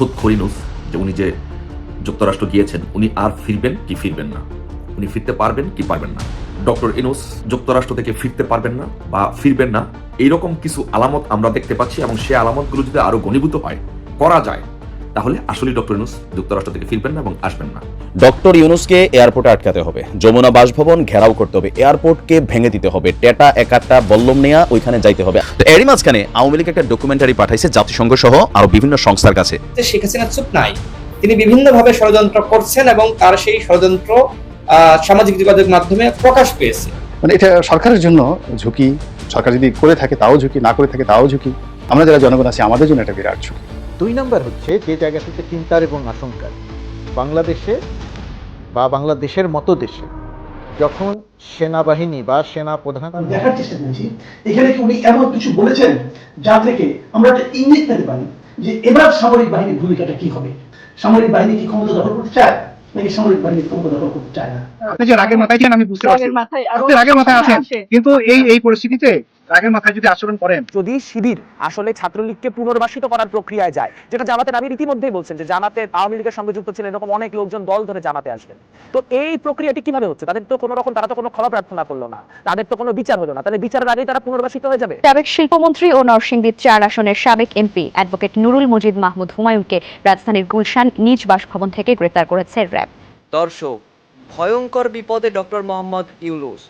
সুৎখর ইনুস যে উনি যে যুক্তরাষ্ট্র গিয়েছেন, উনি আর ফিরবেন কি ফিরবেন না? উনি ফিরতে পারবেন কি পারবেন না? ডক্টর ইনুস যুক্তরাষ্ট্র থেকে ফিরতে পারবেন না বা ফিরবেন না? এইরকম কিছু আলামত আমরা দেখতে পাচ্ছি এবং সে আলামতগুলো যদি আরও ঘনীভূত হয়, করা যায় তাহলে আসলে ডক্টর ইনুস যুক্তরাষ্ট্র থেকে ফিরবেন না এবং আসবেন না। ডক্টর ইউনুসকে এয়ারপোর্টে আটকাতে হবে যমুনা বাসভবন ঘেরাও করতে হবে এয়ারপোর্টকে ভেঙে দিতে হবে টেটা একাত্তা বল্লম নেয়া ওইখানে যাইতে হবে। তো এরই মাঝখানে আওয়ামী লীগ একটা ডকুমেন্টারি পাঠাইছে জাতিসংঘ সহ আরও বিভিন্ন সংস্থার কাছে। শেখ হাসিনা চুপ নাই তিনি বিভিন্নভাবে ষড়যন্ত্র করছেন এবং তার সেই ষড়যন্ত্র আহ, সামাজিক যোগাযোগ মাধ্যমে প্রকাশ পেয়েছে। মানে এটা সরকারের জন্য ঝুঁকি সরকার যদি করে থাকে তাও ঝুঁকি না করে থাকে তাও ঝুঁকি। আমরা যারা জনগণ আছি আমাদের জন্য এটা বিরাট ঝুঁকি। দুই নাম্বার হচ্ছে যে জায়গা থেকে চিন্তার এবং আশঙ্কার। বাংলাদেশে বা বাংলাদেশের মতো দেশে যখন সেনাবাহিনী বা সেনা প্রধান দেখার চেষ্টা করেছি। এখানে কি উনি এমন কিছু বলেছেন যা থেকে আমরা একটা ইঙ্গিত পেতে পারি যে এবার সামরিক বাহিনীর ভূমিকাটা কি হবে? সামরিক বাহিনী কি ক্ষমতা দখল করতে চায়? নাকি সামরিক বাহিনী ক্ষমতা দখল করতে চায় না আপনি যে রাগের মাথায় ছিলেন আমি বুঝতে পারছি। রাগের মাথায় আরও আপনি রাগের মাথায় আছেন কিন্তু এই এই পরিস্থিতিতে রাগের মাথায় যদি আচরণ করেন। যদি শিবির আসলে ছাত্রলীগকে পুনর্বাসিত করার প্রক্রিয়ায় যায় যেটা জামাতের আমির ইতিমধ্যেই বলছেন যে জামাতে আওয়ামী লীগের সঙ্গে যুক্ত ছিলেন এরকম অনেক লোকজন দল ধরে জামাতে আসবেন তো এই প্রক্রিয়াটি কীভাবে হচ্ছে? তাদের তো কোনো রকম তারা তো কোনো ক্ষমা প্রার্থনা করল না। তাদের তো কোনো বিচার হলো না। তাদের বিচারের আগেই তারা পুনর্বাসিত হয়ে যাবে। সাবেক শিল্পমন্ত্রী ও নরসিংদীর চার আসনের সাবেক এমপি অ্যাডভোকেট নুরুল মজিদ মাহমুদ হুমায়ুনকে রাজধানীর গুলশান নিজ বাসভবন থেকে গ্রেপ্তার করেছে দর্শক, ভয়ঙ্কর বিপদে ডক্টর মোহাম্মদ ইউনুস।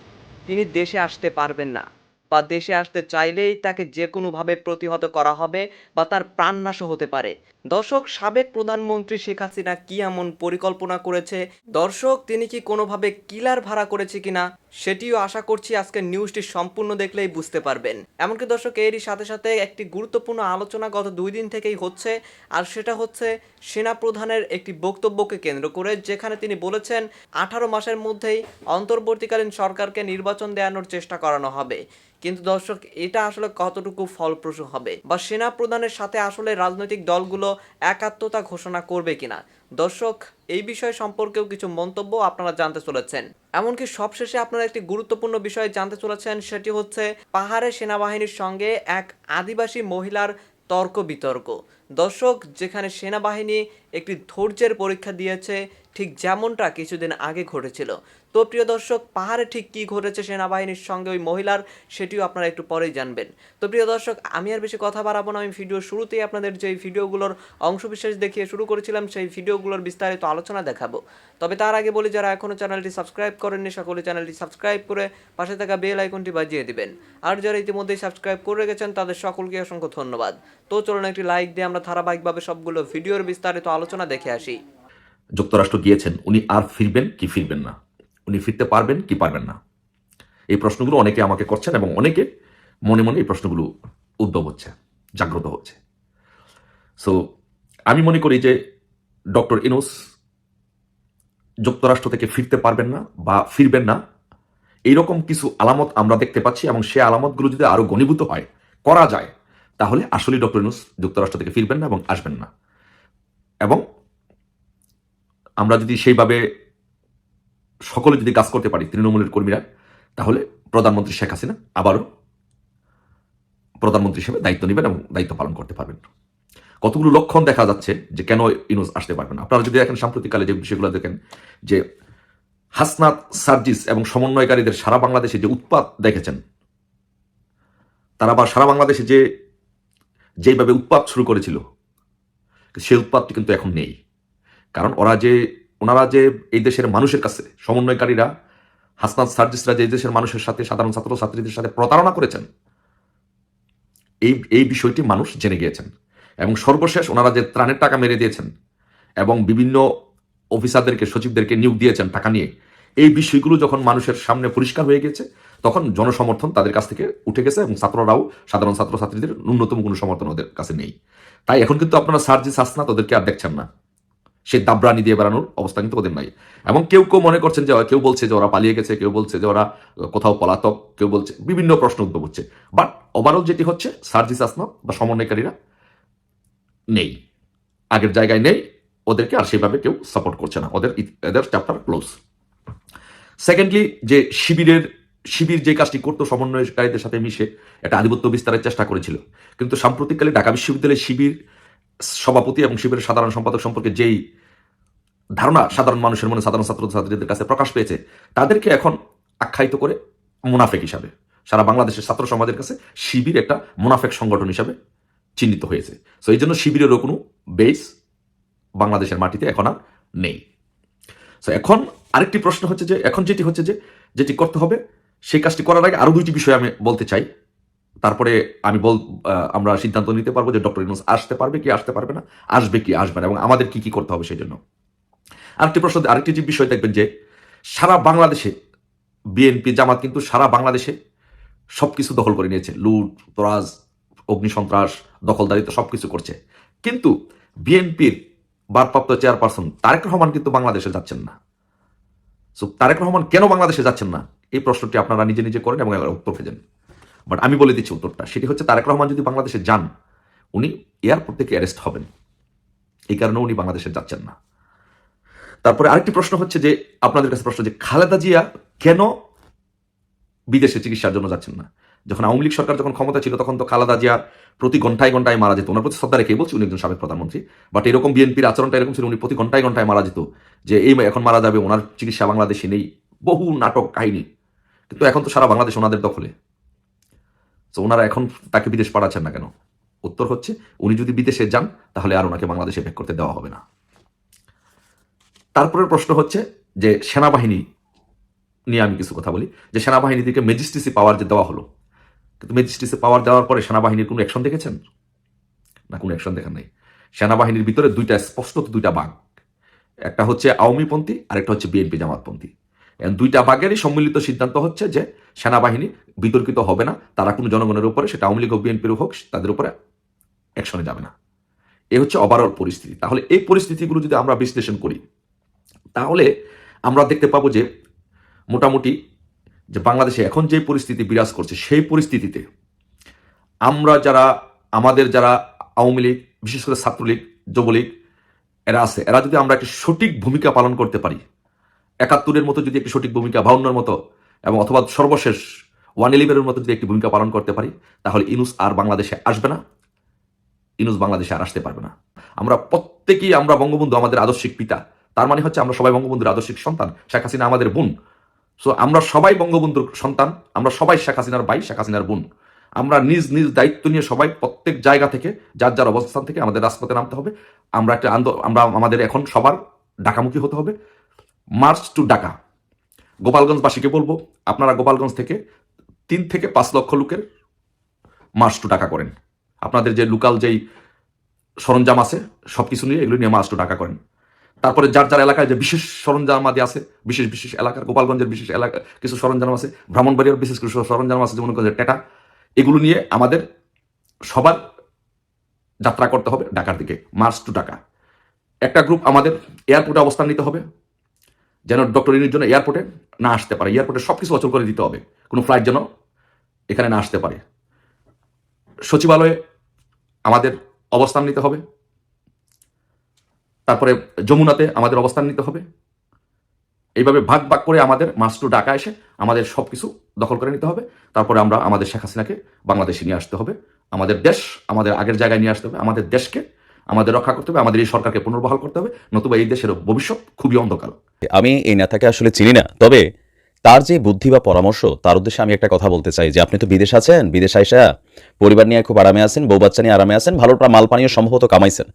তিনি দেশে আসতে পারবেন না বা দেশে আসতে চাইলেই তাকে যে কোনোভাবে প্রতিহত করা হবে বা তার প্রাণনাশও হতে পারে। দর্শক, সাবেক প্রধানমন্ত্রী শেখ হাসিনা কি এমন পরিকল্পনা করেছে? দর্শক, তিনি কি কোনোভাবে কিলার ভাড়া করেছে কিনা? সেটিও আশা করছি আজকের নিউজটি সম্পূর্ণ দেখলেই বুঝতে পারবেন। এমনকি দর্শক, এরই সাথে সাথে একটি গুরুত্বপূর্ণ আলোচনা গত দুই দিন থেকেই হচ্ছে, আর সেটা হচ্ছে সেনা প্রধানের একটি বক্তব্যকে কেন্দ্র করে, যেখানে তিনি বলেছেন, আঠারো মাসের মধ্যেই অন্তর্বর্তীকালীন সরকারকে নির্বাচন দেওয়ানোর চেষ্টা করানো হবে। কিন্তু দর্শক, এটা আসলে কতটুকু ফলপ্রসূ হবে? বা সেনা প্রধানের সাথে আসলে রাজনৈতিক দলগুলো একাত্মতা ঘোষণা করবে কিনা? দর্শক, এই বিষয় সম্পর্কেও কিছু মন্তব্য আপনারা জানতে চলেছেন। এমনকি সবশেষে আপনারা একটি গুরুত্বপূর্ণ বিষয় জানতে চলেছেন, সেটি হচ্ছে পাহাড়ে সেনাবাহিনীর সঙ্গে এক আদিবাসী মহিলার তর্ক বিতর্ক। দর্শক, যেখানে সেনাবাহিনী একটি ধৈর্যের পরীক্ষা দিয়েছে, ঠিক যেমনটা কিছুদিন আগে ঘটেছিল। তো প্রিয় দর্শক, পাহাড়ে ঠিক কী ঘটেছে সেনাবাহিনীর সঙ্গে ওই মহিলার, সেটিও আপনারা একটু পরেই জানবেন। তো প্রিয় দর্শক, আমি আর বেশি কথা বাড়াবো না। আমি ভিডিও শুরুতেই আপনাদের যে ভিডিওগুলোর অংশবিশেষ দেখিয়ে শুরু করেছিলাম, সেই ভিডিওগুলোর বিস্তারিত আলোচনা দেখাবো। তবে তার আগে বলি, যারা এখনও চ্যানেলটি সাবস্ক্রাইব করেননি, সকলে চ্যানেলটি সাবস্ক্রাইব করে পাশে থাকা বেল আইকনটি বাজিয়ে দিবেন। আর যারা ইতিমধ্যেই সাবস্ক্রাইব করে রেখেছেন, তাদের সকলকে অসংখ্য ধন্যবাদ। তো চলুন একটি লাইক দিয়ে আমরা ধারাবাহিকভাবে সবগুলো ভিডিওর বিস্তারিত আলোচনা দেখে আসি। যুক্তরাষ্ট্র গিয়েছেন, উনি আর ফিরবেন কি ফিরবেন না? উনি ফিরতে পারবেন কি পারবেন না? এই প্রশ্নগুলো অনেকে আমাকে করছেন এবং অনেকে মনে মনে এই প্রশ্নগুলো উদ্ভব হচ্ছে, জাগ্রত হচ্ছে। সো আমি মনে করি যে ডক্টর ইনোস যুক্তরাষ্ট্র থেকে ফিরতে পারবেন না বা ফিরবেন না। এইরকম কিছু আলামত আমরা দেখতে পাচ্ছি এবং সেই আলামতগুলো যদি আরও ঘনীভূত হয়, করা যায় তাহলে আসলে ডক্টর ইনুস যুক্তরাষ্ট্র থেকে ফিরবেন না এবং আসবেন না। এবং আমরা যদি সেইভাবে সকলে যদি কাজ করতে পারি তৃণমূলের কর্মীরা, তাহলে প্রধানমন্ত্রী শেখ হাসিনা আবারও প্রধানমন্ত্রী হিসেবে দায়িত্ব নেবেন এবং দায়িত্ব পালন করতে পারবেন। কতগুলো লক্ষণ দেখা যাচ্ছে যে কেন ইনুস আসতে পারবেন আপনারা যদি দেখেন সাম্প্রতিককালে যে বিষয়গুলো দেখেন, যে হাসনাত সার্জিস এবং সমন্বয়কারীদের সারা বাংলাদেশে যে উৎপাত দেখেছেন, তারা আবার সারা বাংলাদেশে যে যেইভাবে উৎপাত শুরু করেছিল সেই উৎপাতটি কিন্তু এখন নেই। কারণ ওরা যে, ওনারা যে এই দেশের মানুষের কাছে, সমন্বয়কারীরা, হাসনাত সার্জিসরা যে দেশের মানুষের সাথে, সাধারণ ছাত্র ছাত্রীদের সাথে প্রতারণা করেছেন, এই এই বিষয়টি মানুষ জেনে গিয়েছেন। এবং সর্বশেষ ওনারা যে ত্রাণের টাকা মেরে দিয়েছেন, এবং বিভিন্ন অফিসারদেরকে, সচিবদেরকে নিয়োগ দিয়েছেন টাকা নিয়ে, এই বিষয়গুলো যখন মানুষের সামনে পরিষ্কার হয়ে গেছে তখন জনসমর্থন তাদের কাছ থেকে উঠে গেছে এবং ছাত্ররাও সাধারণ ছাত্রছাত্রীদের ন্যূনতম কোনো সমর্থন ওদের কাছে নেই। তাই এখন কিন্তু আপনারা সার্জিস হাসনাত তাদেরকে আর দেখছেন না। সে দাবরানি দিয়ে বেড়ানোর অবস্থা কিন্তু ওদের নাই। এবং কেউ কেউ মনে করছেন যে কেউ বলছে যে ওরা পালিয়ে গেছে, কেউ বলছে যে ওরা কোথাও পলাতক, কেউ বলছে, বিভিন্ন প্রশ্ন উদ্ভব হচ্ছে। বাট ওভারঅল যেটি হচ্ছে সার্জিস আসনাত বা সমন্বয়কারীরা নেই। আগের জায়গায় নেই, ওদেরকে আর সেভাবে কেউ সাপোর্ট করছে না। ওদের, এদের চ্যাপ্টার ক্লোজ সেকেন্ডলি যে শিবিরের শিবির যে কাজটি করতো সমন্বয়কারীদের সাথে মিশে একটা আধিপত্য বিস্তারের চেষ্টা করেছিল। কিন্তু সাম্প্রতিককালে ঢাকা বিশ্ববিদ্যালয়ের শিবির সভাপতি এবং শিবিরের সাধারণ সম্পাদক সম্পর্কে যেই ধারণা সাধারণ মানুষের মনে, সাধারণ ছাত্র ছাত্রীদের কাছে প্রকাশ পেয়েছে, তাদেরকে এখন আখ্যায়িত করে মুনাফেক হিসাবে, সারা বাংলাদেশের ছাত্র সমাজের কাছে শিবির একটা মুনাফেক সংগঠন হিসাবে চিহ্নিত হয়েছে। সো এই জন্য শিবিরেরও কোনো বেস বাংলাদেশের মাটিতে এখন আর নেই। সো এখন আরেকটি প্রশ্ন হচ্ছে যে, এখন যেটি হচ্ছে যে, যেটি করতে হবে সেই কাজটি করার আগে আরও দুইটি বিষয় আমি বলতে চাই। তারপরে আমি বল আমরা সিদ্ধান্ত নিতে পারব যে ডক্টর ইউনুস আসতে পারবে কি আসতে পারবে না, আসবে কি আসবে না, এবং আমাদের কি কি করতে হবে সেই জন্য আরেকটি প্রশ্ন, আরেকটি যে বিষয় দেখবেন যে সারা বাংলাদেশে বিএনপি জামাত কিন্তু সারা বাংলাদেশে সবকিছু দখল করে নিয়েছে। লুট তরাজ অগ্নিসন্ত্রাস দখলদারিত্ব সবকিছু করছে। কিন্তু বিএনপির ভারপ্রাপ্ত চেয়ারপারসন তারেক রহমান কিন্তু বাংলাদেশে যাচ্ছেন না। সো তারেক রহমান কেন বাংলাদেশে যাচ্ছেন না? এই প্রশ্নটি আপনারা নিজে নিজে করেন এবং উত্তর খোঁজেন বাট আমি বলে দিচ্ছি উত্তরটা। সেটি হচ্ছে তারেক রহমান যদি বাংলাদেশে যান, উনি এয়ারপোর্ট থেকে অ্যারেস্ট হবেন। এই কারণে উনি বাংলাদেশে যাচ্ছেন না। তারপরে আরেকটি প্রশ্ন হচ্ছে যে, আপনাদের কাছে প্রশ্ন যে, খালেদা জিয়া কেন বিদেশে চিকিৎসার জন্য যাচ্ছেন না। যখন আওয়ামী লীগ সরকার যখন ক্ষমতা ছিল, তখন তো খালেদা জিয়া প্রতি ঘন্টায় ঘন্টায় মারা যেত। ওনার প্রতি শ্রদ্ধা রেখে বলছি, উনি একজন সাবেক প্রধানমন্ত্রী। বাট এরকম বিএনপির আচরণটা এরকম ছিল, উনি প্রতি ঘন্টায় ঘন্টায় মারা যেত। যে এই এখন মারা যাবে, ওনার চিকিৎসা বাংলাদেশে নেই। বহু নাটক, কাহিনী। কিন্তু এখন তো সারা বাংলাদেশ ওনাদের দখলে। তো ওনারা এখন তাকে বিদেশ পাঠাচ্ছেন না কেন? উত্তর হচ্ছে, উনি যদি বিদেশে যান, তাহলে আর ওনাকে বাংলাদেশে ব্যাক করতে দেওয়া হবে না। তারপরের প্রশ্ন হচ্ছে যে, সেনাবাহিনী নিয়ে আমি কিছু কথা বলি। যে সেনাবাহিনীদেরকে ম্যাজিস্ট্রেসি পাওয়ার যে দেওয়া হলো, কিন্তু ম্যাজিস্ট্রেসি পাওয়ার দেওয়ার পরে সেনাবাহিনীর কোনো অ্যাকশন দেখেছেন? না, কোনো অ্যাকশন দেখেন নাই। সেনাবাহিনীর ভিতরে দুইটা স্পষ্টত দুইটা বাঘ। একটা হচ্ছে আওয়ামীপন্থী আর একটা হচ্ছে বিএনপি জামাতপন্থী। দুইটা বাঘেরই সম্মিলিত সিদ্ধান্ত হচ্ছে যে সেনাবাহিনী বিতর্কিত হবে না, তারা কোনো জনগণের উপরে, সেটা আওয়ামী লীগ বিএনপির হোক তাদের উপরে অ্যাকশনে যাবে না। এ হচ্ছে ওভারঅল পরিস্থিতি। তাহলে এই পরিস্থিতিগুলো যদি আমরা বিশ্লেষণ করি, তাহলে আমরা দেখতে পাবো যে মোটামুটি যে বাংলাদেশে এখন যে পরিস্থিতি বিরাজ করছে, সেই পরিস্থিতিতে আমরা যারা, আমাদের যারা আওয়ামী লীগ, বিশেষ করে ছাত্রলীগ, যুবলীগ, এরা আছে, এরা যদি আমরা একটি সঠিক ভূমিকা পালন করতে পারি, একাত্তরের মতো যদি একটি সঠিক ভূমিকা, বাউন্নর মতো, এবং অথবা সর্বশেষ ওয়ান ইলেভেনের মতো যদি একটি ভূমিকা পালন করতে পারি, তাহলে ইনুস আর বাংলাদেশে আসবে না, ইনুস বাংলাদেশে আর আসতে পারবে না। আমরা প্রত্যেকেই আমরা বঙ্গবন্ধু আমাদের আদর্শিক পিতা, তার মানে হচ্ছে আমরা সবাই বঙ্গবন্ধুর আদর্শিক সন্তান, শেখ হাসিনা আমাদের বোন। সো আমরা সবাই বঙ্গবন্ধুর সন্তান, আমরা সবাই শেখ হাসিনার ভাই, শেখ হাসিনার বোন। আমরা নিজ নিজ দায়িত্ব নিয়ে সবাই প্রত্যেক জায়গা থেকে, যার যার অবস্থান থেকে আমাদের রাজপথে নামতে হবে। আমরা একটা আন্দোলন আমরা আমাদের এখন সবার ডাকামুখী হতে হবে। মার্চ টু ডাকা গোপালগঞ্জবাসীকে বলব, আপনারা গোপালগঞ্জ থেকে তিন থেকে পাঁচ লক্ষ লোকের মার্চ টু ডাকা করেন। আপনাদের যে লোকাল যেই সরঞ্জাম আছে সব কিছু নিয়ে এগুলো নিয়ে মার্চ টু ডাকা করেন। তারপরে যার যার এলাকায় যে বিশেষ সরঞ্জাম আদি আছে, বিশেষ বিশেষ এলাকার গোপালগঞ্জের বিশেষ এলাকা কিছু সরঞ্জাম আছে, ব্রাহ্মণবাড়িয়ার বিশেষ কিছু সরঞ্জাম আছে, যেমন টেটা, এগুলো নিয়ে আমাদের সবার যাত্রা করতে হবে ঢাকার দিকে, মার্চ টু ঢাকা। একটা গ্রুপ আমাদের এয়ারপোর্টে অবস্থান নিতে হবে, যেন ডক্টর ইনির জন্য এয়ারপোর্টে না আসতে পারে। এয়ারপোর্টে সব কিছু অচল করে দিতে হবে, কোনো ফ্লাইট যেন এখানে না আসতে পারে। সচিবালয়ে আমাদের অবস্থান নিতে হবে তারপরে যমুনাতে আমাদের অবস্থান নিতে হবে। এইভাবে ভাগ ভাগ করে আমাদের মাস্টু ডাকা এসে আমাদের সব কিছু দখল করে নিতে হবে। তারপরে আমরা আমাদের শেখ হাসিনাকে বাংলাদেশে নিয়ে আসতে হবে। আমাদের দেশ আমাদের আগের জায়গায় নিয়ে আসতে হবে। আমাদের দেশকে আমাদের রক্ষা করতে হবে। আমাদের এই সরকারকে পুনর্বহাল করতে হবে। নতুবা এই দেশের ভবিষ্যৎ খুবই অন্ধকার। আমি এই নেতাকে আসলে চিনি না। তবে তার যে বুদ্ধি বা পরামর্শ, তার উদ্দেশ্যে আমি একটা কথা বলতে চাই যে, আপনি তো বিদেশ আছেন, বিদেশ আইসা পরিবার নিয়ে খুব আরামে আছেন, বউ বাচ্চা নিয়ে আরামে আছেন ভালো মাল পানীয় সম্ভবত কামাইছেন।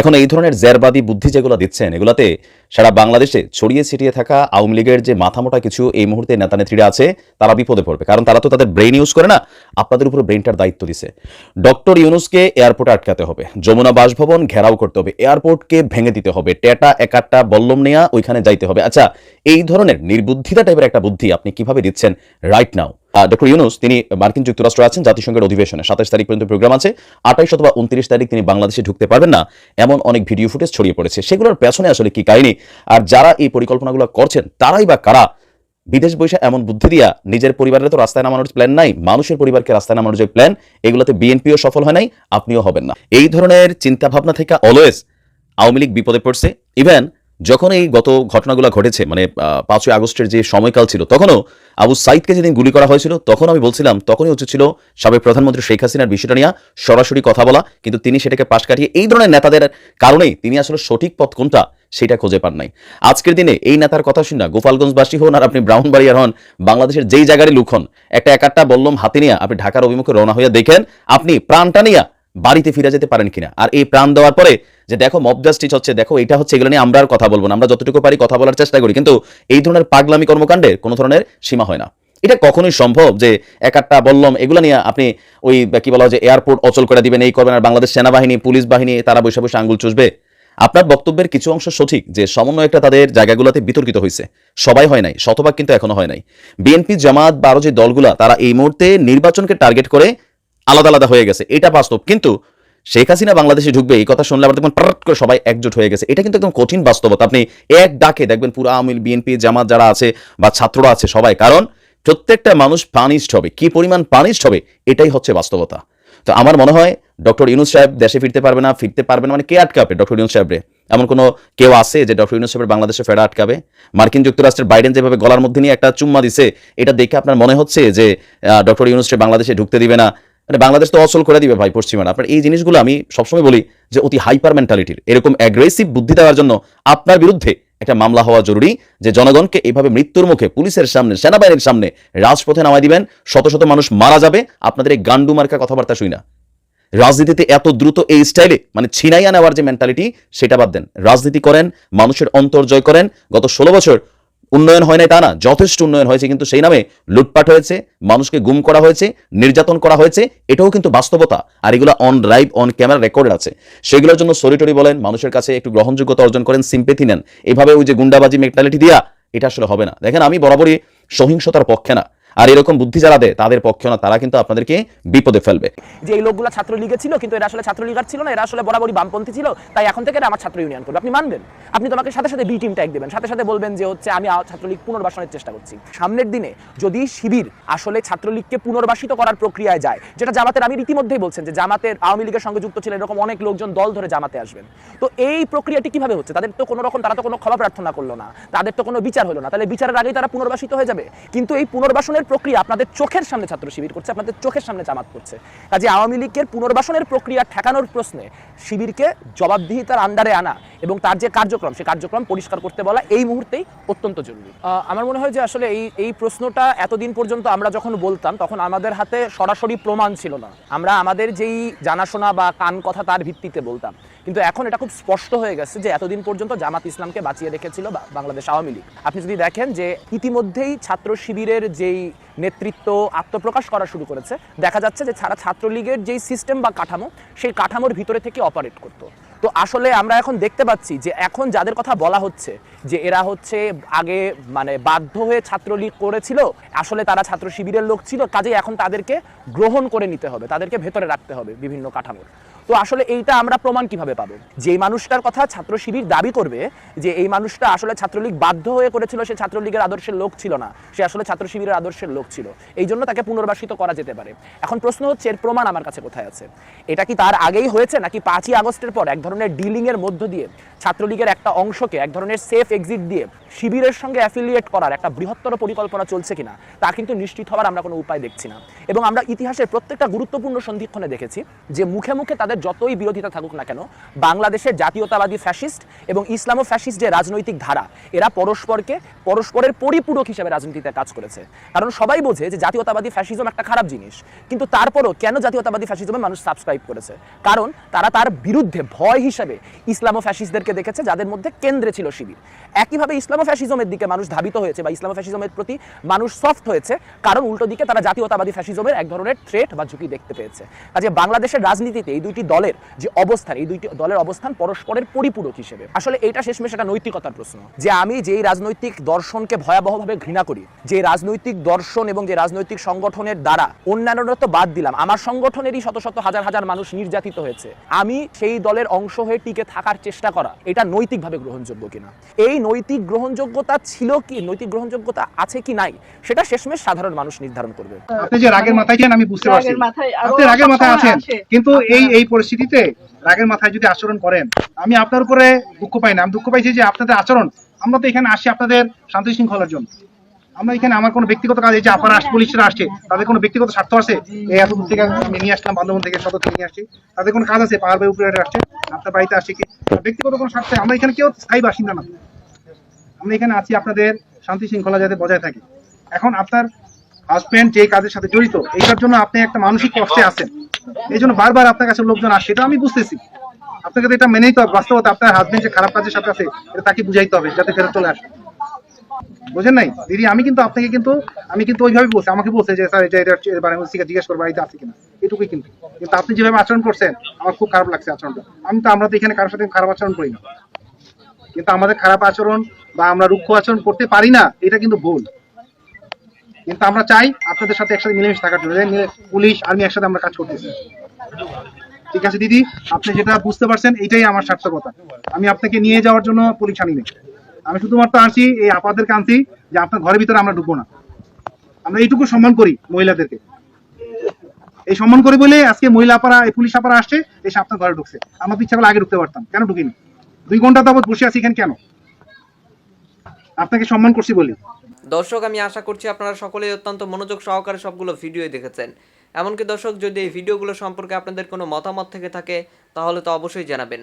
এখন এই ধরনের জেরবাদী বুদ্ধি যেগুলো দিচ্ছেন, এগুলাতে সারা বাংলাদেশে ছড়িয়ে ছিটিয়ে থাকা আওয়ামী লীগের যে মাথামোটা কিছু, এই মুহূর্তে নেতা নেত্রীরা আছে, তারা বিপদে পড়বে। কারণ তারা তো তাদের ব্রেন ইউজ করে না, আপনাদের উপর ব্রেনটার দায়িত্ব দিছে। ডক্টর ইউনুসকে এয়ারপোর্টে আটকাতে হবে, যমুনা বাসভবন ঘেরাও করতে হবে, এয়ারপোর্টকে ভেঙে দিতে হবে, টেটা, একাট্টা, বল্লম নেয়া ওইখানে যাইতে হবে। আচ্ছা এই ধরনের নির্বুদ্ধিতা টাইপের একটা বুদ্ধি আপনি কীভাবে দিচ্ছেন রাইট নাও ডক্টর ইউনুস, তিনি মার্কিন যুক্তরাষ্ট্র আছেন, জাতিসংঘের অধিবেশনে। সাতাশ তারিখ পর্যন্ত প্রোগ্রাম আছে। আঠাইশ অথবা উনত্রিশ তারিখ তিনি বাংলাদেশে ঢুকতে পারবেন না। এমন অনেক ভিডিও ফুটেজ ছড়িয়ে পড়েছে। সেগুলোর পেছনে আসলে কি কাহিনী? আর যারা এই পরিকল্পনাগুলো করছেন, তারাই বা কারা? বিদেশ বৈশা এমন বুদ্ধি দিয়া নিজের পরিবারের তো রাস্তায় নামানোর প্ল্যান নাই, মানুষের পরিবারকে রাস্তায় নামানোর যে প্ল্যান এগুলোতে বিএনপিও সফল হয় নাই, আপনিও হবেন না। এই ধরনের চিন্তা ভাবনা থেকে অলওয়েজ আওয়ামী লীগ বিপদে পড়ছে। ইভেন যখন এই গত ঘটনাগুলো ঘটেছে মানে পাঁচই আগস্টের যে সময়কাল ছিল, তখনও আবু সাইদকে যেদিন গুলি করা হয়েছিল, তখন আমি বলছিলাম, তখনই উচিত ছিল সাবেক প্রধানমন্ত্রী শেখ হাসিনার বিষয়টা নিয়ে সরাসরি কথা বলা, কিন্তু তিনি সেটাকে পাশ কাটিয়ে এই ধরনের নেতাদের কারণেই তিনি আসলে সঠিক পথ কোনটা সেটা খুঁজে পান নাই। আজকের দিনে এই নেতার কথা শুনে গোপালগঞ্জবাসী হন আর আপনি ব্রাউনবাড়িয়ার হন, বাংলাদেশের যেই জায়গারই লুক হন, একটা একাট্টা বললাম হাতে নিয়ে আপনি ঢাকার অভিমুখে রওনা হইয়া দেখেন, আপনি প্রাণটা নিয়ে বাড়িতে ফিরে যেতে পারেন কিনা। আর এই প্রাণ দেওয়ার পরে যে দেখো মব জাস্টিস হচ্ছে, দেখো এটা হচ্ছে, এগুলো নিয়ে আমরা আর কথা বলব না। আমরা যতটুকু পারি কথা বলার চেষ্টা করি। কিন্তু এই ধরনের পাগলামি কর্মকাণ্ডে কোনো ধরনের সীমা হয় না। এটা কখনোই সম্ভব যে এক একটা বললাম, এগুলো নিয়ে আপনি ওই, কি বলা হয় যে এয়ারপোর্ট অচল করে দিবেন, এই করবেন, আর বাংলাদেশ সেনাবাহিনী, পুলিশ বাহিনী, তারা বসে বসে আঙ্গুল চুষবে। আপনার বক্তব্যের কিছু অংশ সঠিক যে সমন্বয়টা তাদের জায়গাগুলোতে বিতর্কিত হয়েছে। সবাই হয় নাই, শতভাগ কিন্তু এখনও হয় নাই। বিএনপি, জামাত বা আরও যে দলগুলা, তারা এই মুহূর্তে নির্বাচনকে টার্গেট করে আলাদা আলাদা হয়ে গেছে। এটা বাস্তব। কিন্তু শেখ হাসিনা বাংলাদেশে ঢুকবে, এই কথা শুনলে আবার দেখবেন করে সবাই একজোট হয়ে গেছে। এটা কিন্তু একদম কঠিন বাস্তবতা। আপনি এক ডাকে দেখবেন পুরো আওয়ামী বিএনপি, জামাত যারা আছে বা ছাত্ররা আছে সবাই। কারণ প্রত্যেকটা মানুষ পানিশড হবে। কি পরিমাণ পানিশড হবে, এটাই হচ্ছে বাস্তবতা। তো আমার মনে হয় ডক্টর ইউনুস সাহেব দেশে ফিরতে পারবে না, ফিরতে পারবে না মানে কে আটকাবে ডক্টর ইউনুস সাহেবরে? এমন কোনো কেউ আছে যে ডক্টর ইউনুস সাহেবের বাংলাদেশে ফেরা আটকাবে? মার্কিন যুক্তরাষ্ট্রের বাইডেন যেভাবে গলার মধ্যে নিয়ে একটা চুম্মা দিছে, এটা দেখে আপনার মনে হচ্ছে যে ডক্টর ইউনুস সাহেব বাংলাদেশে ঢুকতে দিবে না? মানে বাংলাদেশ তো অচল করে দিবে ভাই পশ্চিমারা। আপনার এই জিনিসগুলো আমি সবসময় বলি যে অতি হাইপার মেন্টালিটির এরকম অ্যাগ্রেসিভ বুদ্ধি দেওয়ার জন্য আপনার বিরুদ্ধে একটা মামলা হওয়া জরুরি যে জনগণকে এইভাবে মৃত্যুর মুখে পুলিশের সামনে, সেনাবাহিনীর সামনে রাজপথে নামাই দিবেন, শত শত মানুষ মারা যাবে, আপনাদের এই গান্ডু মার্কা কথাবার্তা শুই না। রাজনীতিতে এত দ্রুত এই স্টাইলে মানে ছিনাইয়া নেওয়ার যে মেন্টালিটি সেটা বাদ দেন। রাজনীতি করেন, মানুষের অন্তর জয় করেন। গত ষোলো বছর উন্নয়ন হয় নাই তা না, যথেষ্ট উন্নয়ন হয়েছে, কিন্তু সেই নামে লুটপাট হয়েছে, মানুষকে গুম করা হয়েছে, নির্যাতন করা হয়েছে, এটাও কিন্তু বাস্তবতা, আর এগুলো on live on camera record আছে। সেগুলোর জন্য সরিটরি বলেন, মানুষের কাছে একটু গ্রহণযোগ্যতা অর্জন করেন সিম্পেথি নেন। এভাবে ওই যে গুন্ডাবাজি মেন্টালিটি দিয়া, এটা আসলে হবে না। দেখেন, আমি বরাবরই সহিংসতার পক্ষে না। আর এরকম বুদ্ধি যারা দেয়, তাদের পক্ষে না, তারা কিন্তু আপনাদেরকে বিপদে ফেলবে। যে এই লোকগুলো ছাত্রলীগে ছিল, কিন্তু এরা আসলে ছাত্রলীগার ছিল না, এরা আসলে বরাবরই বামপন্থী ছিল, তাই এখন থেকে আমার ছাত্র ইউনিয়ন করবে। আপনি মানবেন? আপনি তোমাকে সাথে সাথে বি টিম ট্যাগ দেবেন, সাথে সাথে বলবেন যে হচ্ছে আমি ছাত্রলীগ পুনর্বাসনের চেষ্টা করছি। সামনের দিনে যদি শিবির আসলে ছাত্রলীগকে পুনর্বাসিত করার প্রক্রিয়ায় যায়, যেটা জামাতের আমি ইতিমধ্যেই বলছেন যে জামাতের আওয়ামী লীগের সঙ্গে যুক্ত ছিলেন, এরকম অনেক লোকজন দল ধরে জামাতে আসবেন। তো এই প্রক্রিয়াটি কীভাবে হচ্ছে? তাদের তো কোনো রকম তারা তো কোনো ক্ষমা প্রার্থনা করল না, তাদের তো কোনো বিচার হলো না, তাহলে বিচারের আগেই তারা পুনর্বাসিত হয়ে যাবে। কিন্তু এই পুনর্বাসনের প্রক্রিয়া আপনাদের চোখের সামনে ছাত্র শিবির করছে, আপনাদের চোখের সামনে জামাত করছে। কাজে আওয়ামী লীগের পুনর্বাসনের প্রক্রিয়া ঠেকানোর প্রশ্নে শিবিরকে জবাবদিহিতার আন্ডারে আনা এবং তার যে কার্যক্রম সেই কার্যক্রম পরিষ্কার করতে বলা এই মুহূর্তেই অত্যন্ত জরুরি। আমার মনে হয় যে আসলে এই এই প্রশ্নটা এতদিন পর্যন্ত আমরা যখন বলতাম, তখন আমাদের হাতে সরাসরি প্রমাণ ছিল না। আমরা আমাদের যেই জানাশোনা বা কান কথা তার ভিত্তিতে বলতাম। কিন্তু এখন এটা খুব স্পষ্ট হয়ে গেছে যে এতদিন পর্যন্ত জামাত ইসলামকে বাঁচিয়ে রেখেছিল বাংলাদেশ আওয়ামী লীগ। আপনি যদি দেখেন যে ইতিমধ্যেই ছাত্র শিবিরের যেই নেতৃত্ব আত্মপ্রকাশ করা শুরু করেছে, দেখা যাচ্ছে যে ছাড়া ছাত্রলীগের যেই সিস্টেম বা কাঠামো, সেই কাঠামোর ভিতরে থেকে অপারেট করতো। তো আসলে আমরা এখন দেখতে পাচ্ছি যে এখন যাদের কথা বলা হচ্ছে, যে এরা হচ্ছে আগে মানে বাধ্য হয়ে ছাত্রলীগ করেছিল, আসলে তারা ছাত্র শিবিরের লোক ছিল, কাজেই এখন তাদেরকে গ্রহণ করে নিতে হবে, তাদেরকে ভেতরে রাখতে হবে বিভিন্ন কাঠামোর। তো আসলে এইটা আমরা প্রমাণ কীভাবে পাবো? যে মানুষটার কথা ছাত্র শিবির দাবি করবে, যে এই মানুষটা আসলে ছাত্রলীগ বাধ্য হয়ে করেছিল, সে ছাত্রলীগের আদর্শের লোক ছিল না, সে আসলে ছাত্র শিবিরের আদর্শের লোক ছিল। এই জন্য তাকে পুনর্বাসিত করা যেতে পারে। এখন প্রশ্ন হচ্ছে, এর প্রমাণ আমার কাছে কোথায় আছে? এটা কি তার আগেই হয়েছে, নাকি পাঁচই আগস্টের পর, এক ধরনের ডিলিং এর মধ্য দিয়ে ছাত্রলীগের একটা অংশকে এক ধরনের সেফ এক্সিট দিয়ে শিবিরের সঙ্গে অ্যাফিলিয়েট করার একটা বৃহত্তর পরিকল্পনা চলছে কিনা, তা কিন্তু নিশ্চিত হওয়ার আমরা কোনো উপায় দেখছি না। এবং আমরা ইতিহাসের প্রত্যেকটা গুরুত্বপূর্ণ সন্ধিক্ষণে দেখেছি যে মুখে মুখে তাদের যতই বিরোধিতা থাকুক না কেন, বাংলাদেশের জাতীয়তাবাদী ফ্যাসিস্ট এবং ইসলামো ফ্যাসিস্ট যে রাজনৈতিক ধারা, এরা পরস্পরকে পরস্পরের পরিপূরক হিসেবে রাজনীতিতে কাজ করেছে। কারণ সবাই বোঝে যে জাতীয়তাবাদী ফ্যাসিজম একটা খারাপ জিনিস, কিন্তু তারপরও কেন জাতীয়তাবাদী ফ্যাসিজমে মানুষ সাবস্ক্রাইব করেছে? কারণ তারা তার বিরুদ্ধে ভয় হিসেবে ইসলামো ফ্যাসিস্টদেরকে দেখেছে, যাদের মধ্যে কেন্দ্রে ছিল শিবির। একইভাবে ইসলামো ফ্যাসিজমের দিকে মানুষ ধাবিত হয়েছে বা ইসলামো ফ্যাসিজমের প্রতি মানুষ সফট হয়েছে, কারণ উল্টো দিকে তারা জাতীয়তাবাদী ফ্যাসিজমের এক ধরনের থ্রেট বা ঝুঁকি দেখতে পেয়েছে। কাজে বাংলাদেশের রাজনীতিতে এই দুইটি দলের যে অবস্থান, এই দুইটি দলের অবস্থান পরস্পরের পরিপূরক হিসেবে। আসলে এইটা শেষমেশ একটা নৈতিকতার প্রশ্ন। যে আমি যেই রাজনৈতিক দর্শনকে ভয়াবহভাবে ঘৃণা করি, যে রাজনৈতিক দর্শন এবং যে রাজনৈতিক সংগঠনের দ্বারা অন্যান্যরা তো বাদ দিলাম, আমার সংগঠনেরই শত শত হাজার হাজার মানুষ নির্যাতিত হয়েছে, আমি সেই দলের অংশ অংশ হয়ে টিকে থাকার চেষ্টা করা এটা নৈতিকভাবে গ্রহণযোগ্য কিনা? এই নৈতিক গ্রহণযোগ্যতা ছিল কি নৈতিক গ্রহণযোগ্যতা আছে কি নাই সেটা শেষমেশ সাধারণ মানুষ নির্ধারণ করবে। আপনি যে রাগের মাথায় ছিলেন আমি বুঝতে পারছি। আপনি রাগের মাথায় আছেন কিন্তু এই এই পরিস্থিতিতে রাগের মাথায় যদি আচরণ করেন আমি আপনার উপরে দুঃখ পাই না। আমি দুঃখ পাইছি যে আপনাদের আচরণ আমরা তো এখানে আসছি আপনাদের শান্তি শৃঙ্খলার জন্য। আমরা এখানে আমার কোনো ব্যক্তিগত কাজ, এই যে আপনারা আস- পুলিশরা আসছে, তাদের কোনো ব্যক্তিগত স্বার্থ আছে? এই এত দূর থেকে আমি নিয়ে আসলাম বান্ধবন থেকে সদর থেকে নিয়ে আসছি। তাদের কোনো কাজ আছে? পাহাড় বাই উপরে আসছে, আপনার বাড়িতে আসছে কি? ব্যক্তিগত কোনো স্বার্থে আমরা এখানে কেউ স্থায়ী বাসিন্দা না। আমরা এখানে আছি আপনাদের শান্তি শৃঙ্খলা যাতে বজায় থাকে। এখন আপনার হাজবেন্ড যে কাজের সাথে জড়িত, এইটার জন্য আপনি একটা মানসিক কষ্টে আছেন। এই জন্য বারবার আপনার কাছে লোকজন আসে এটা আমি বুঝতেছি। আপনাকে তো এটা মেনেই তো বাস্তবতা আপনার হাজবেন্ড যে খারাপ কাজের সাথে আছে, এটা তাকে বুঝাইতে হবে, যাতে ফেরত চলে আসে। বুঝেন নাই? দিদি, আমি কিন্তু আপনাকে কিন্তু, আমি কিন্তু ওইভাবে বলছি, আমাকে বলছে যে, স্যার, এটা এটা এবার আমি জিজ্ঞেস করব বাড়িতে আছে কিনা? এটুকুই কিন্তু। কিন্তু আপনি যেভাবে আচরণ করছেন, আমার খুব খারাপ লাগছে আচরণটা। আমি তো, আমরা তো এখানে কারোর সাথে খারাপ আচরণ করি না। কিন্তু আমাদের খারাপ আচরণ বা আমরা রুক্ষ আচরণ করতে পারি না, এটা কিন্তু ভুল। কিন্তু আমরা চাই আপনাদের সাথে একসাথে মিলেমিশে থাকার জন্য। পুলিশ, আর্মি একসাথে আমরা কাজ করতেছি। ঠিক আছে, দিদি? আপনি যেটা বুঝতে পারছেন, এটাই আমার সার্থকতা। আমি আপনাকে নিয়ে যাওয়ার জন্য পুলিশ আনিনি আমি শুধুমাত্র আসছি এই আপাদেরকে আনছি যে আপনার ঘরের ভিতরে আমরা ঢুকবো না। আমরা এইটুকু সম্মান করি মহিলাদেরকে। এই সম্মান করি বলে আজকে মহিলা আপারা এই পুলিশ আপারা আসছে, এসে আপনার ঘরে ঢুকছে। আমরা তো ইচ্ছা আগে ঢুকতে পারতাম, কেন ঢুকিনি? দুই ঘণ্টা তাবৎ বসে আছি এখানে কেন? আপনাকে সম্মান করছি বলি। দর্শক, আমি আশা করছি আপনারা সকলেই অত্যন্ত মনোযোগ সহকারে সবগুলো ভিডিওই দেখেছেন। এমনকি দর্শক, যদি এই ভিডিওগুলো সম্পর্কে আপনাদের কোনো মতামত থেকে থাকে, তাহলে তো অবশ্যই জানাবেন।